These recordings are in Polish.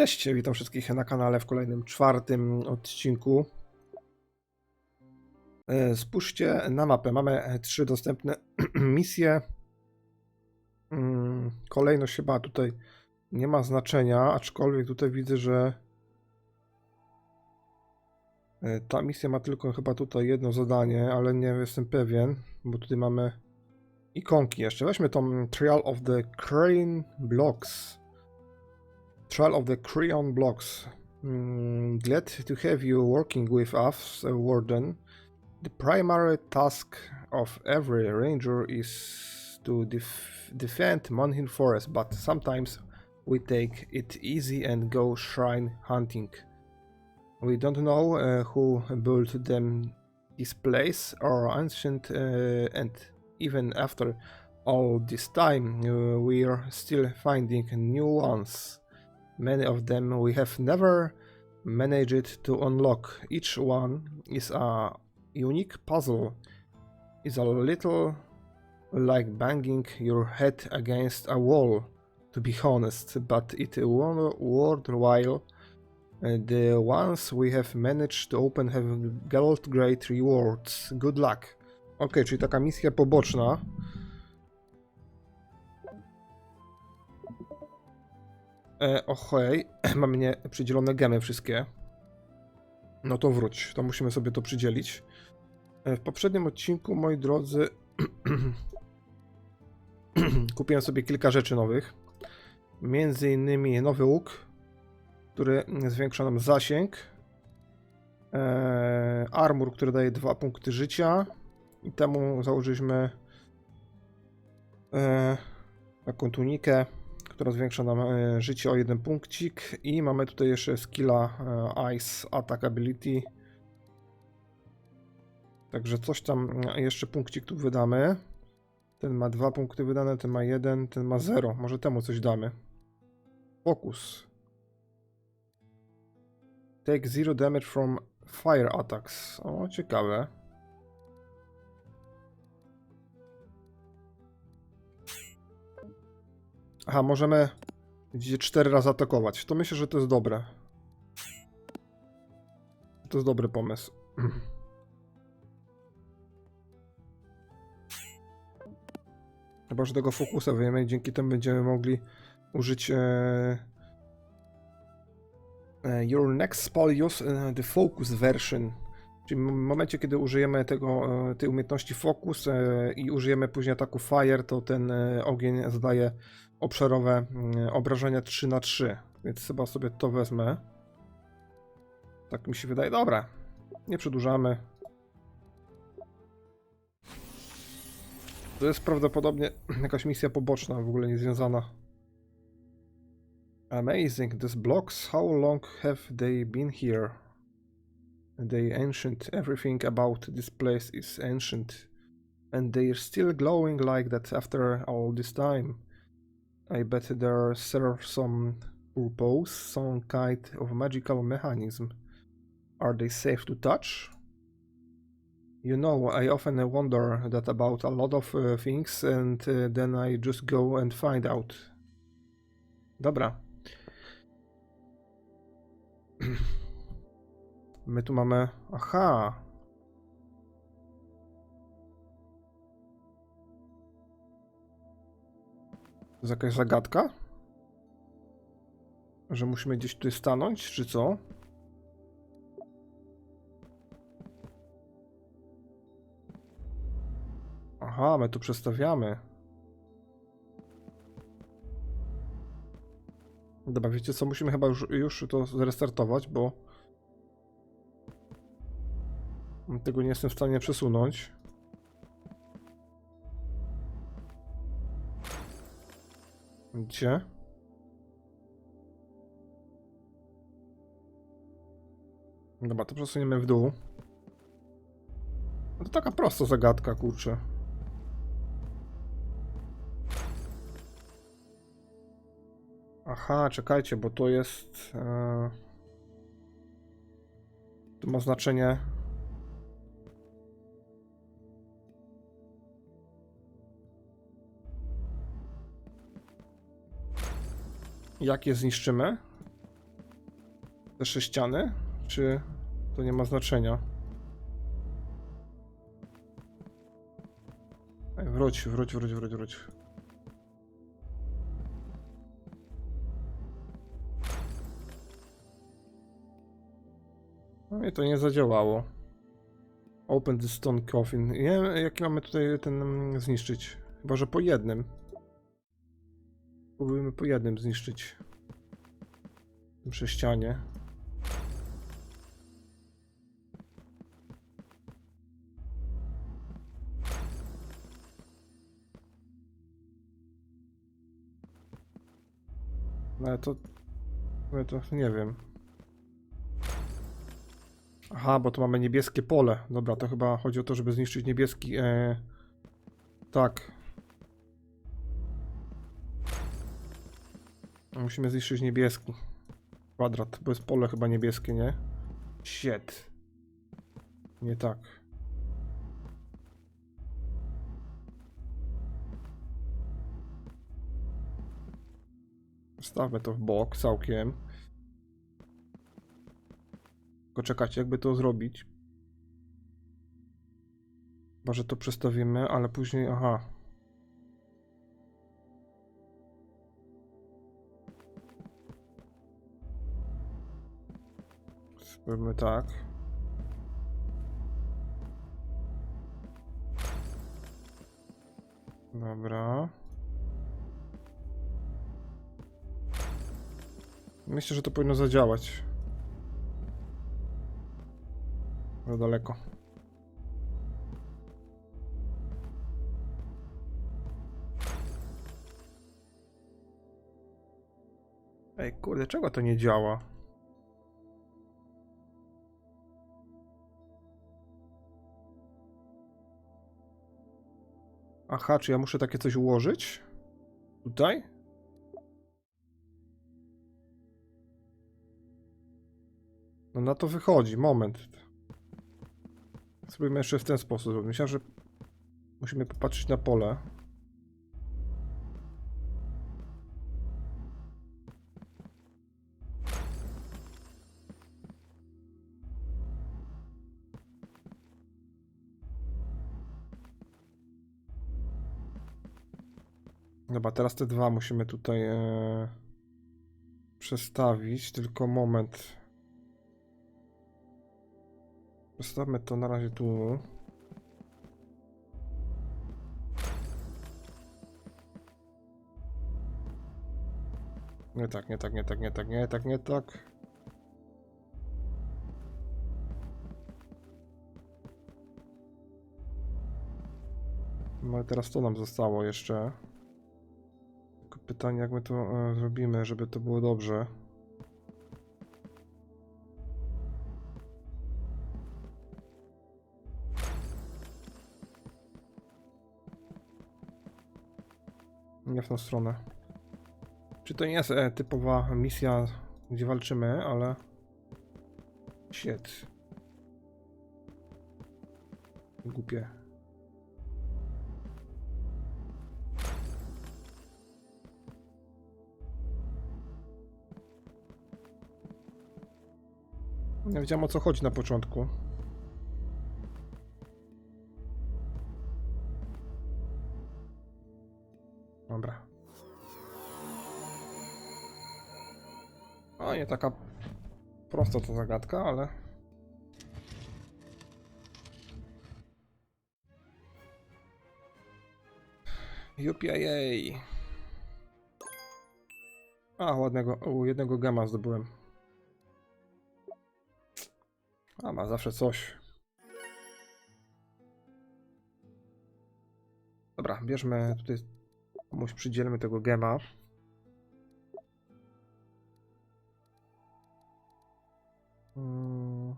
Cześć, witam wszystkich na kanale w kolejnym czwartym odcinku. E, Spójrzcie na mapę. Mamy trzy dostępne misje. Mm, Kolejność chyba tutaj nie ma znaczenia, aczkolwiek tutaj widzę, że e, ta misja ma tylko chyba tutaj jedno zadanie, ale nie jestem pewien, bo tutaj mamy ikonki jeszcze. Weźmy tą Trial of the Crane Blocks. Trial of the Creon Blocks. Mm, glad to have you working with us, uh, Warden. The primary task of every ranger is to def- defend Monhin Forest, but sometimes we take it easy and go shrine hunting. We don't know uh, who built them this place or ancient, uh, and even after all this time, uh, we are still finding new ones. Many of them we have never managed to unlock. Each one is a unique puzzle. Is a little like banging your head against a wall, to be honest, but it wor- worthwhile. The ones we have managed to open have got great rewards. Good luck. Ok, czyli taka misja poboczna. E, Ohej, mamy nie przydzielone gemy wszystkie. No to wróć, to musimy sobie to przydzielić. E, W poprzednim odcinku, moi drodzy, kupiłem sobie kilka rzeczy nowych. Między innymi nowy łuk, który zwiększa nam zasięg. E, armor, który daje 2 punkty życia. I temu założyliśmy e, taką tunikę, która zwiększa nam e, życie o jeden punkcik. I mamy tutaj jeszcze skilla e, Ice Attack Ability. Także coś tam e, jeszcze punkcik tu wydamy. Ten ma dwa punkty wydane, ten ma jeden, ten ma zero. Może temu coś damy. Focus. Take zero damage from fire attacks. O, ciekawe. Aha, możemy widzicie, cztery razy atakować. To myślę, że to jest dobre. To jest dobry pomysł. Chyba, że tego fokusa wyjmiemy i dzięki temu będziemy mogli użyć e, e, Your next spell use e, the focus version. Czyli w momencie, kiedy użyjemy tego, e, tej umiejętności focus e, i użyjemy później ataku fire, to ten e, ogień zadaje obszarowe mm, obrażenia 3 na 3 więc chyba sobie to wezmę. Tak mi się wydaje. Dobra, nie przedłużamy. To jest prawdopodobnie jakaś misja poboczna, w ogóle niezwiązana. Amazing, these blocks, how long have they been here? They ancient, everything about this place is ancient. And they're still glowing like that after all this time. I bet there serve some purpose, some kind of magical mechanism. Are they safe to touch? You know, I often wonder that about a lot of uh, things, and uh, then I just go and find out. Dobra. My tu mamy. Aha! To jest jakaś zagadka? Że musimy gdzieś tutaj stanąć, czy co? Aha, my tu przestawiamy. Dobra, wiecie co, musimy chyba już, już to zrestartować, bo tego nie jestem w stanie przesunąć. Gdzie? Dobra, to przesuniemy w dół. No to taka prosta zagadka, kurczę. Aha, czekajcie, bo to jest. E... To ma znaczenie. Jak je zniszczymy? te sześciany? Czy to nie ma znaczenia? Ej, wróć, wróć, wróć, wróć, wróć. No i to nie zadziałało. Open the stone coffin. Nie wiem, jaki mamy tutaj ten mm, zniszczyć. Chyba, że po jednym. Próbujemy po jednym zniszczyć. Przy ścianie. No to... Ale to nie wiem. Aha, bo tu mamy niebieskie pole. Dobra, to chyba chodzi o to, żeby zniszczyć niebieski... E... Tak. Musimy zniszczyć niebieski. Kwadrat, bo jest pole chyba niebieskie, nie? Shit. Nie tak. Stawmy to w bok całkiem. Tylko czekać, jakby to zrobić. Chyba, że to przestawimy, ale później, aha. Spróbujmy tak. Dobra. Myślę, że to powinno zadziałać. Za daleko. Ej, kurde, czego to nie działa? Aha, czy ja muszę takie coś ułożyć? Tutaj? No na to wychodzi, moment. Spróbujmy jeszcze w ten sposób. Myślę, że musimy popatrzeć na pole. Dobra, teraz te dwa musimy tutaj e, przestawić, tylko moment. Przestawmy to na razie tu. Nie tak, nie tak, nie tak, nie tak, nie tak, nie tak. No ale teraz to nam zostało jeszcze. Pytanie, jak my to e, zrobimy, żeby to było dobrze. Nie w tą stronę. Czy to nie jest e, typowa misja, gdzie walczymy, ale... Shit. Głupie. Nie wiedziałem o co chodzi na początku. Dobra. O, nie taka prosta to zagadka, ale... UPIA. A, ładnego, u, jednego gama zdobyłem. Ma zawsze coś. Dobra, bierzmy tutaj, komuś przydzielmy tego gema. Mm.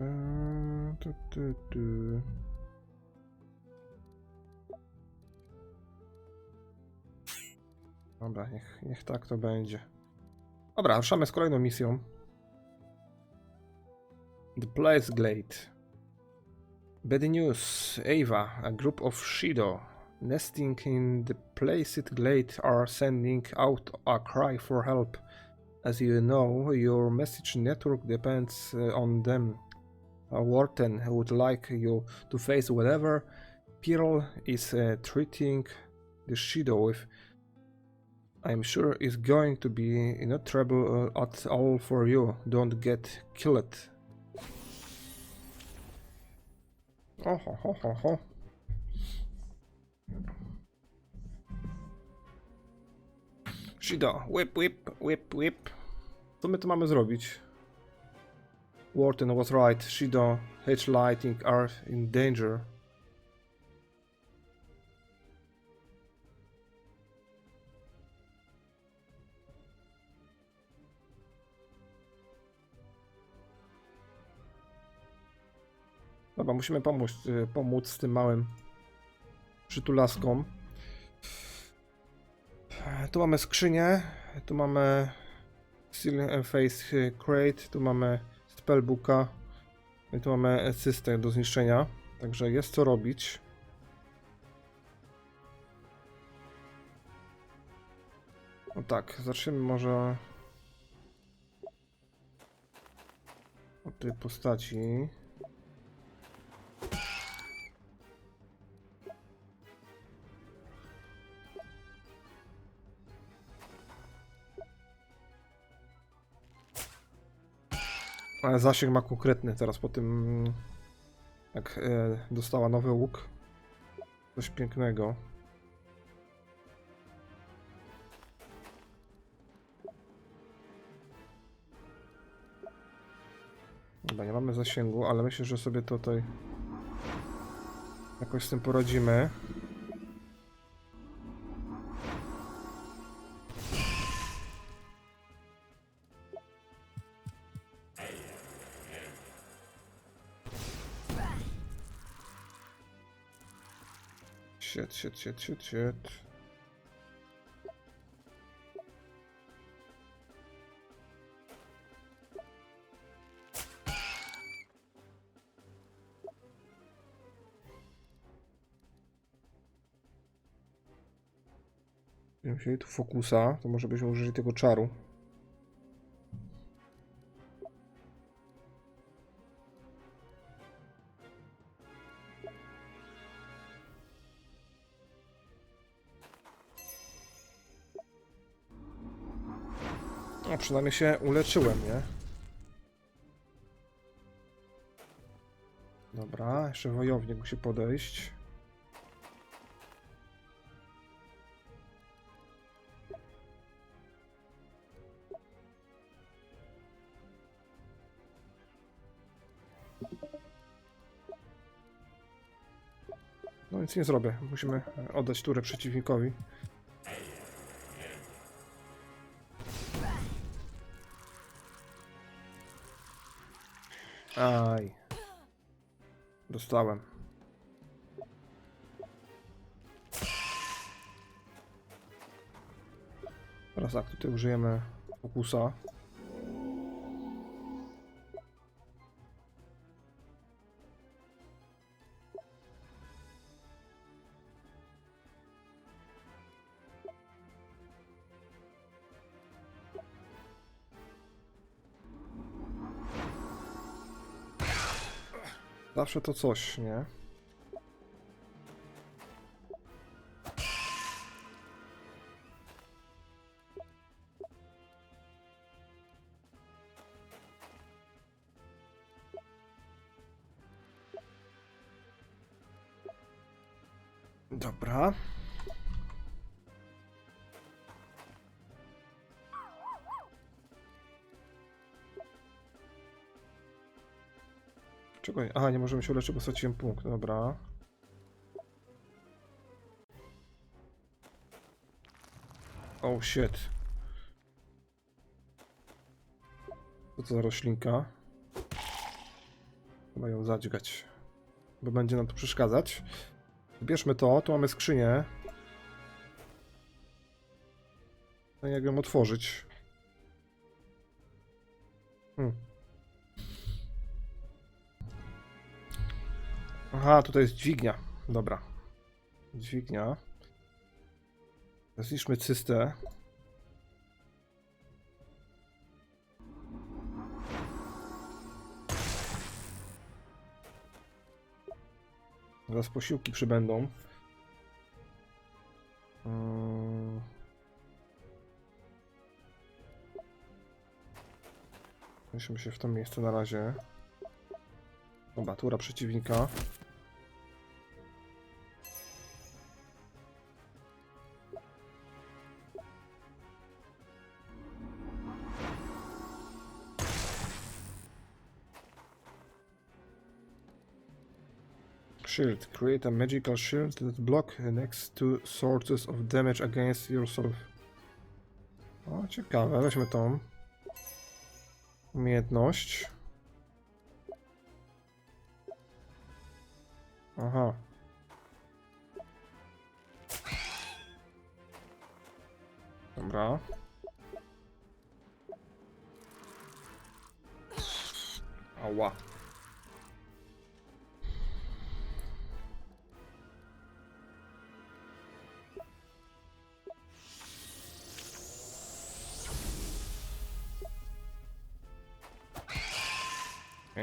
Eee, tu, tu, tu. Dobra, niech, niech tak to będzie. Dobra, ruszamy z kolejną misją. The Place Glade. Bad news. Ava, a group of Shido nesting in the placid glade are sending out a cry for help. As you know, your message network depends uh, on them. Uh, Wharton would like you to face whatever Pearl is uh, treating the Shido with. I'm sure it's going to be no trouble uh, at all for you. Don't get killed. Oh, ho, ho, ho, ho. Shido, whip, whip, whip, whip. Co my tu mamy zrobić? Wharton was right. Shido, H Lighting are in danger. Dobra, musimy pomóc, y, pomóc z tym małym przytulaskom. Tu mamy skrzynię, tu mamy Seal Face Crate, tu mamy Spellbooka i tu mamy cystę do zniszczenia. Także jest co robić. No tak, zacznijmy może od tej postaci. Ale zasięg ma konkretny teraz po tym, jak e, dostała nowy łuk. Coś pięknego. Chyba nie mamy zasięgu, ale myślę, że sobie tutaj jakoś z tym poradzimy. Shit, shit. Będziemy wzięli tu fokusa, to może byśmy użyli tego czaru. No, przynajmniej się uleczyłem, nie? Dobra, jeszcze wojownik musi podejść. No nic nie zrobię. Musimy oddać turę przeciwnikowi. Aj. Dostałem. Teraz tak, tutaj użyjemy fokusa. Zawsze to coś, nie? Dobra. Czego? nie- Aha, nie możemy się uleczyć, bo straciłem punkt. Dobra. Oh shit. Co to za roślinka? Chyba ją zadźgać. Bo będzie nam to przeszkadzać. Bierzmy to, tu mamy skrzynię. No jak ją otworzyć? Hmm. Aha, tutaj jest dźwignia. Dobra. Dźwignia. Zniszczmy cystę. Zaraz posiłki przybędą. Mm. Weźmy się w to miejsce na razie. Dobra, tura przeciwnika. Shield. Create a magical shield that block next two sources of damage against yourself. O, ciekawe. Weźmy tą umiejętność. Aha. Dobra. Ała.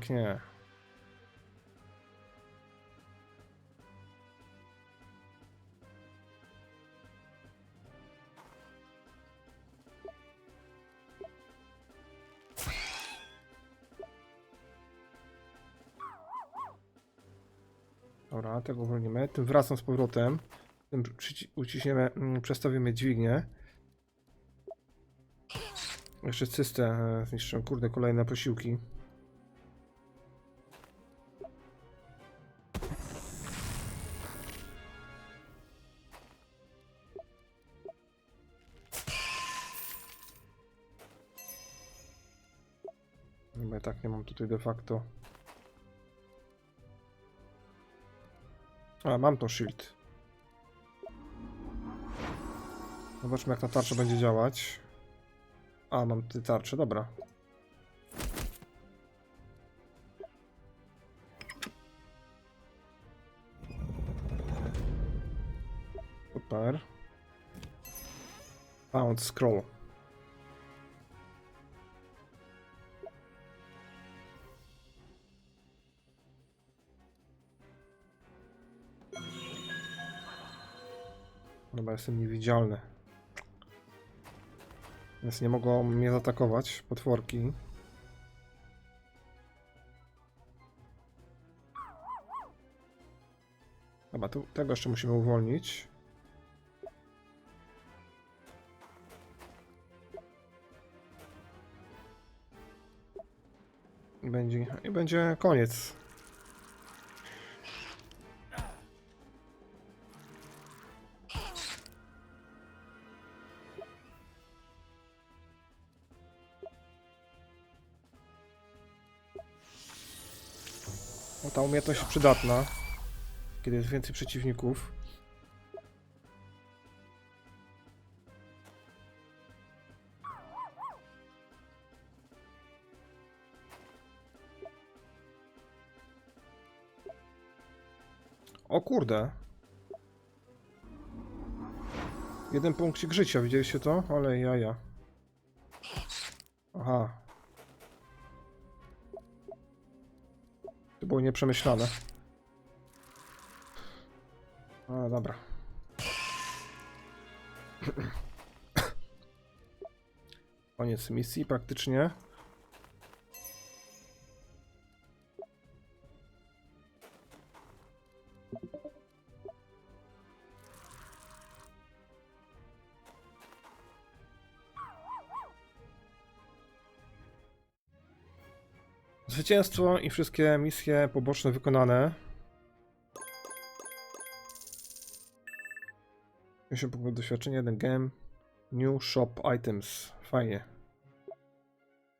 Pięknie. Dobra, tego uwolnimy. Tym wracam z powrotem. Tym uciśniemy, mm, przestawimy dźwignię. Jeszcze cystę e, zniszczę. Kurde, kolejne posiłki. Tak nie mam tutaj de facto. A, mam to shield. Zobaczmy jak ta tarcza będzie działać. A, mam tutaj tarczę, dobra. Super. Found scroll. Dobra, jestem niewidzialny. Więc nie mogą mnie zaatakować potworki. Dobra, tu, tego jeszcze musimy uwolnić. Będzie, i będzie koniec. Ta umiejętność jest przydatna, kiedy jest więcej przeciwników. O kurde. Jeden punkcik życia, widzieliście to? Ale jaja. Aha, To było nieprzemyślane. A, dobra. Koniec misji praktycznie. Zwycięstwo i wszystkie misje poboczne wykonane. 50 punktów doświadczenia, jeden game. New shop items. Fajnie.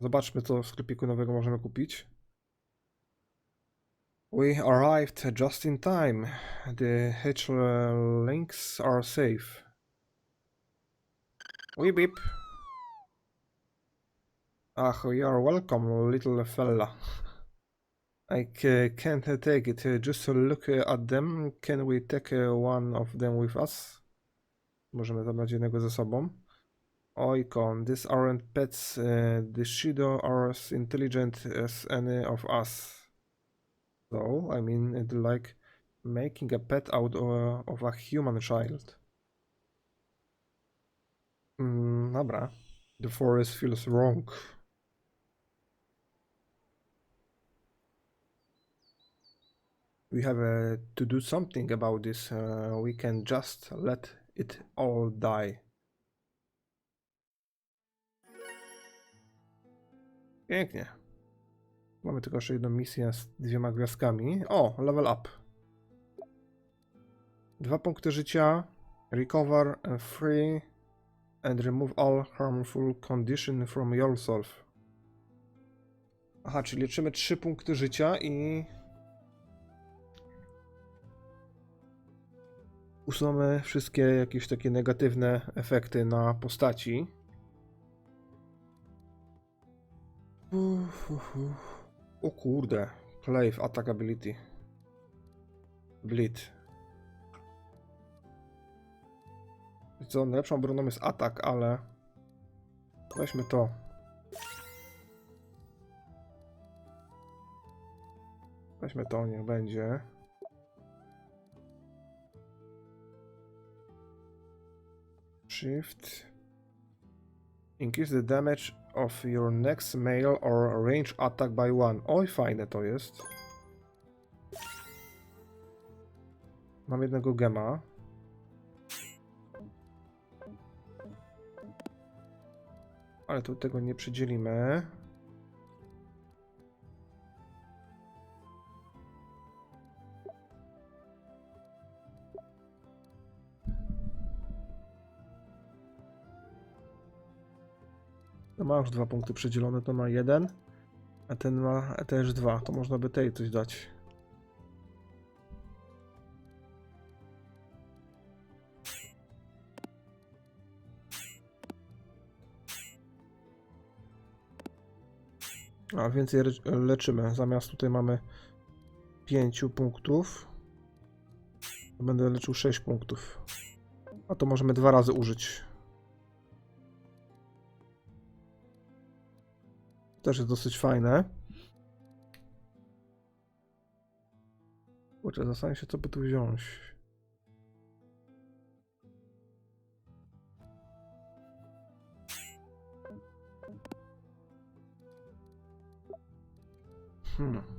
Zobaczmy, co w sklepiku nowego możemy kupić. We arrived just in time. The hatch links are safe. Weep weep. Ach, you are welcome, little fella. I can't uh, take it. Just to look at them, can we take uh, one of them with us? Możemy zabrać jednego ze sobą. Oikon, these aren't pets. Uh, the Shido are as intelligent as any of us. So, I mean, it's like making a pet out of, of a human child. Mm, dobra. The forest feels wrong. We have uh, to do something about this. Uh, we can just let it all die. Pięknie. Mamy tylko jeszcze jedną misję z dwiema gwiazdkami. O, level up. Dwa punkty życia. Recover uh, free and remove all harmful condition from yourself. Aha, czyli liczymy trzy punkty życia i usuwamy wszystkie jakieś takie negatywne efekty na postaci. Uff, uff, uff. O kurde, Clave Attack Ability. Bleed. Co, najlepszą obroną jest atak, ale weźmy to. Weźmy to, niech będzie. Shift. Increase the damage of your next mail or range attack by one. Oj, fajne to jest. Mam jednego gema. Ale tu tego nie przydzielimy. Ma już dwa punkty przydzielone, to ma jeden, a ten ma też dwa. To można by tej coś dać. A więcej leczymy. Zamiast tutaj mamy 5 punktów. Będę leczył 6 punktów. A to możemy dwa razy użyć. Też jest dosyć fajne. Kurczę, zastanawiam się, co by tu wziąć. Hmm.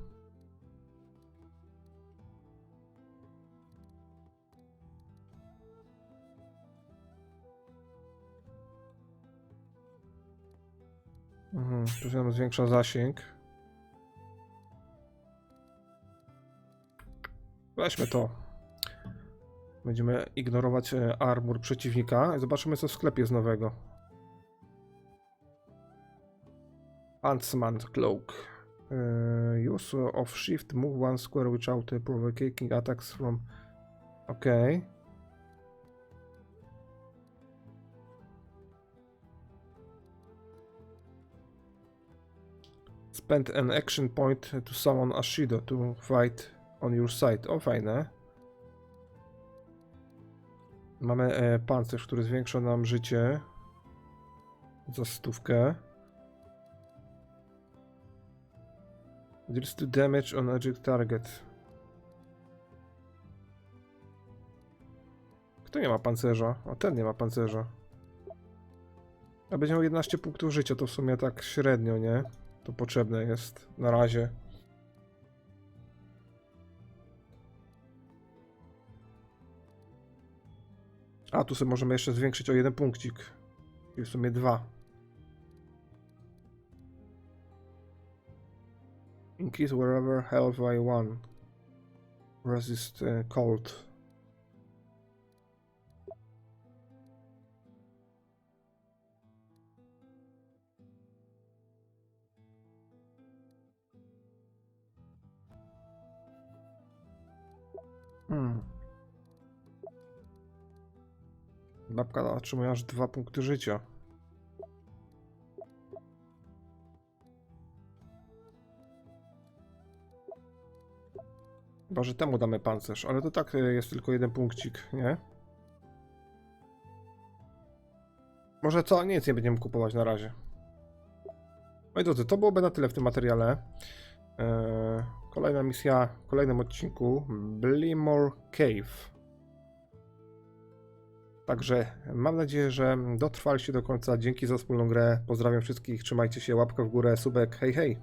Się nam zwiększa zasięg. Weźmy to. Będziemy ignorować e, armor przeciwnika i zobaczymy co w sklepie jest nowego. Huntsman Cloak. Uh, use of shift, move one square without uh, provoking attacks from... Okay. Spend an action point to summon Ashido to fight on your side. O, fajne. Mamy e, pancerz, który zwiększa nam życie za stówkę. Deals to damage on object target. Kto nie ma pancerza? A ten nie ma pancerza. A będzie miał 11 punktów życia, to w sumie tak średnio, nie? To potrzebne jest na razie. A, tu sobie możemy jeszcze zwiększyć o jeden punkcik. Czyli w sumie dwa. Increase wherever health by one. Resist uh, cold. Hmm. Babka otrzymuje aż dwa punkty życia. Chyba, że temu damy pancerz, ale to tak y, jest tylko jeden punkcik, nie? Może co? Nic nie będziemy kupować na razie. Moi drodzy, to byłoby na tyle w tym materiale. Eee, kolejna misja w kolejnym odcinku. Blimore Cave. Także mam nadzieję, że dotrwaliście do końca. Dzięki za wspólną grę. Pozdrawiam wszystkich. Trzymajcie się. Łapka w górę. Subek. Hej, hej.